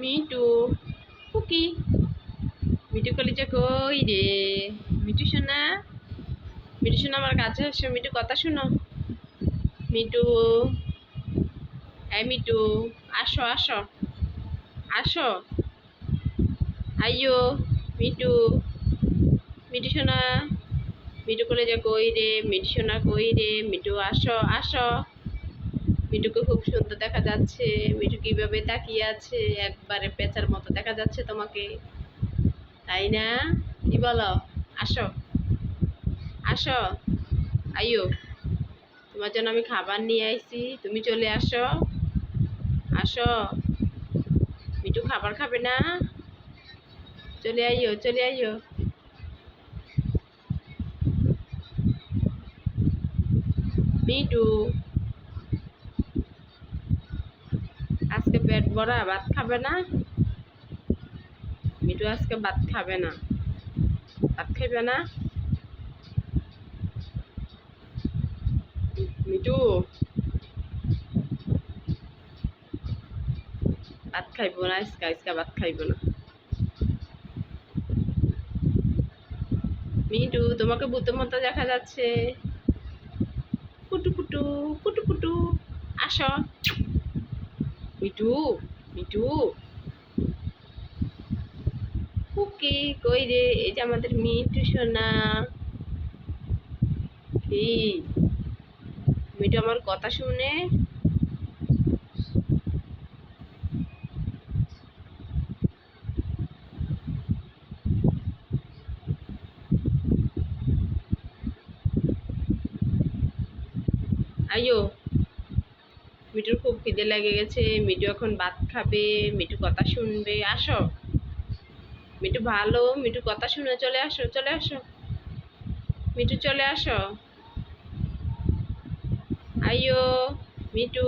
Me too cookie me too কলিজা কই রে? মিটু শোনা। মিটু শোনা, আমার কাছে আসো। মিটু কথা শুনো। মিটু এই মিটু আসো আসো। আসো। আইয়ো। মিটু মিটু শোনা। মিটু কলিজা কই রে? মিটু শোনা, কই রে? মিটু আসো আসো। মিটুকে খুব সুন্দর দেখা যাচ্ছে মিটু কীভাবে তাকিয়ে আছে, একবারে পেঁচার মতো দেখা যাচ্ছে তোমাকে। তাই না? কি বলো? আসো। আসো। আইয়ো, তোমার জন্য আমি খাবার নিয়ে আইছি, তুমি চলে আসো। আসো। মিটু খাবার খাবে না? চলে আইও চলে আইও মিটু ভরা ভাত খাবে না। মিটু আজকে ভাত খাবে না। ভাত খাইবে না। মিটু ভাত খাইব না আজকে আজকে ভাত খাইব না। মিটু তোমাকে ভূতের মতো দেখা যাচ্ছে। কুটু কুটু কুটু কুটু। আসো। মিটু মিটু ওকে কই রে এই যে আমাদের মিটু সোনা কি মিটু আমার কথা শুনে আইয়ো মিটুর খুব খিদে লেগে গেছে মিটু এখন ভাত খাবে মিটু কথা শুনবে, আসো। মিটু ভালো মিটু কথা শুনে চলে আসো চলে আসো। মিটু চলে আসো। আইয়ো মিটু